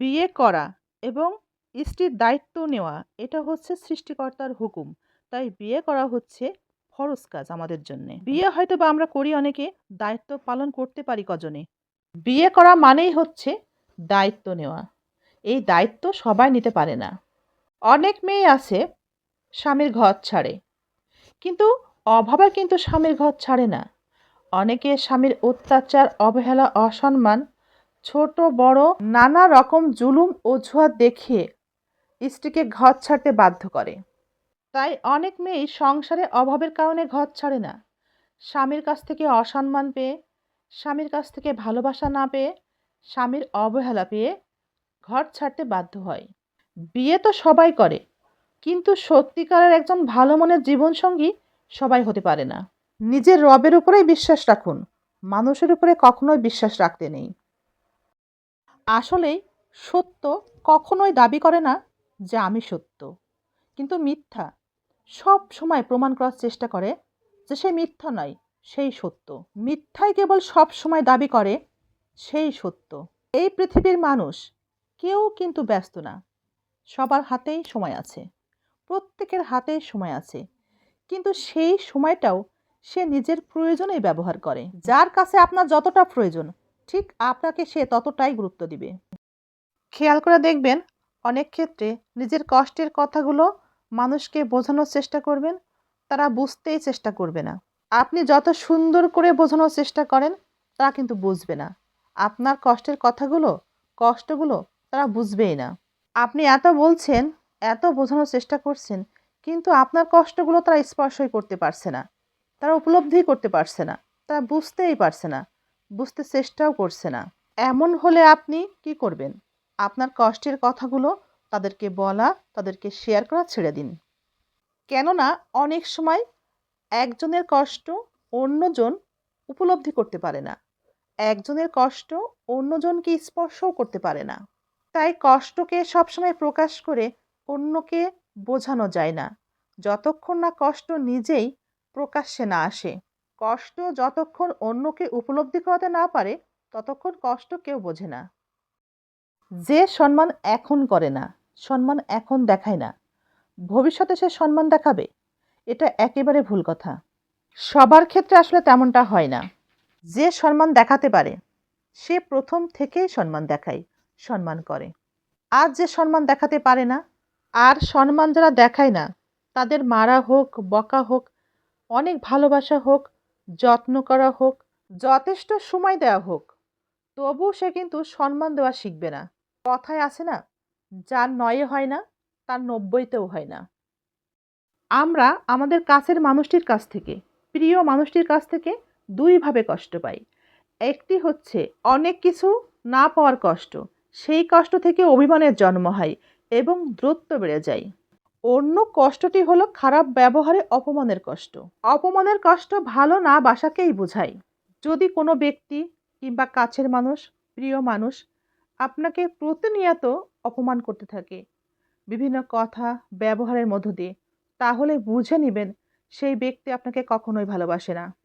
বিয়ে করা এবং স্ত্রীর দায়িত্ব নেওয়া, এটা হচ্ছে সৃষ্টিকর্তার হুকুম। তাই বিয়ে করা হচ্ছে ফরজ কাজ আমাদের জন্যে। বিয়ে হয়তো বা আমরা করি অনেকে, দায়িত্ব পালন করতে পারি কজনে। বিয়ে করা মানেই হচ্ছে দায়িত্ব নেওয়া। এই দায়িত্ব সবাই নিতে পারে না। অনেক মেয়ে আছে স্বামীর ঘর ছাড়ে, কিন্তু অভাবে কিন্তু স্বামীর ঘর ছাড়ে না। অনেকে স্বামীর অত্যাচার, অবহেলা, অসম্মান ছোট, বড়, নানা রকম জুলুম অজুহাত দেখিয়ে স্ত্রীকে ঘর ছাড়তে বাধ্য করে। তাই অনেক মেয়েই সংসারে অভাবের কারণে ঘর ছাড়ে না। স্বামীর কাছ থেকে অসম্মান পেয়ে, স্বামীর কাছ থেকে ভালোবাসা না পেয়ে, স্বামীর অবহেলা পেয়ে ঘর ছাড়তে বাধ্য হয়। বিয়ে তো সবাই করে, কিন্তু সত্যিকারের একজন ভালো মনের জীবনসঙ্গী সবাই হতে পারে না। নিজের রবের উপরেই বিশ্বাস রাখুন, মানুষের উপরে কখনোই বিশ্বাস রাখতে নেই। আসলেই সত্য কখনোই দাবি করে না যে আমি সত্য। কিন্তু মিথ্যা সব সময় প্রমাণ করার চেষ্টা করে যে সে মিথ্যা নয়, সেই সত্য। মিথ্যাই কেবল সব সময় দাবি করে, সেই সত্য। এই পৃথিবীর মানুষ কেউ কিন্তু ব্যস্ত না। সবার হাতেই সময় আছে। প্রত্যেকের হাতেই সময় আছে। কিন্তু সেই সময়টাও সে নিজের প্রয়োজনেই ব্যবহার করে। যার কাছে আপনার যতটা প্রয়োজন ঠিক আপনাকে সে ততটাই গুরুত্ব দিবে। খেয়াল করে দেখবেন, অনেক ক্ষেত্রে নিজের কষ্টের কথাগুলো মানুষকে বোঝানোর চেষ্টা করবেন, তারা বুঝতেই চেষ্টা করবে না। আপনি যত সুন্দর করে বোঝানোর চেষ্টা করেন, তারা কিন্তু বুঝবে না। আপনার কষ্টের কথাগুলো, কষ্টগুলো তারা বুঝবেই না। আপনি এত বলছেন, এত বোঝানোর চেষ্টা করছেন, কিন্তু আপনার কষ্টগুলো তারা স্পর্শই করতে পারছে না। তারা উপলব্ধি করতে পারছে না। তারা বুঝতেই পারছে না। বুঝতে চেষ্টাও করছে না। এমন হলে আপনি কি করবেন? আপনার কষ্টের কথাগুলো তাদেরকে বলা, তাদেরকে শেয়ার করা ছেড়ে দিন। কেননা অনেক সময় একজনের কষ্ট অন্যজন উপলব্ধি করতে পারে না। একজনের কষ্ট অন্যজনকে স্পর্শও করতে পারে না। তাই কষ্টকে সবসময় প্রকাশ করে অন্যকে বোঝানো যায় না। যতক্ষণ না কষ্ট নিজেই প্রকাশ্যে না আসে। কষ্ট যতক্ষণ অন্যকে উপলব্ধি করাতে না পারে, ততক্ষণ কষ্ট কেউ বোঝে না। যে সম্মান এখন করে না, সম্মান এখন দেখায় না। ভবিষ্যতে সে সম্মান দেখাবে, এটা একেবারে ভুল কথা। সবার ক্ষেত্রে আসলে তেমনটা হয় না। যে সম্মান দেখাতে পারে, সে প্রথম থেকেই সম্মান দেখায়, সম্মান করে। আর যে সম্মান দেখাতে পারে না, আর সম্মান যারা দেখায় না, তাদের মারা হোক, বকা হোক, অনেক ভালোবাসা হোক যত্ন করা হোক, যথেষ্ট সময় দেওয়া হোক, তবু সে কিন্তু সম্মান দেওয়া শিখবে না। কথায় আছে না, যার নয়ে হয় না, তার নব্বইতেও হয় না। আমরা আমাদের কাছের মানুষটির কাছ থেকে, প্রিয় মানুষটির কাছ থেকে দুইভাবে কষ্ট পাই। একটি হচ্ছে অনেক কিছু না পাওয়ার কষ্ট, সেই কষ্ট থেকে অভিমানের জন্ম হয় এবং দূরত্ব বেড়ে যায়। অন্য কষ্টটি হলো খারাপ ব্যবহারে অপমানের কষ্ট। অপমানের কষ্ট ভালো না বাসাকেই বোঝায়। যদি কোনো ব্যক্তি কিংবা কাছের মানুষ, প্রিয় মানুষ আপনাকে প্রতিনিয়ত অপমান করতে থাকে, বিভিন্ন কথা, ব্যবহারের মধ্য দিয়ে, তাহলে বুঝে নেবেন সেই ব্যক্তি আপনাকে কখনোই ভালোবাসে না।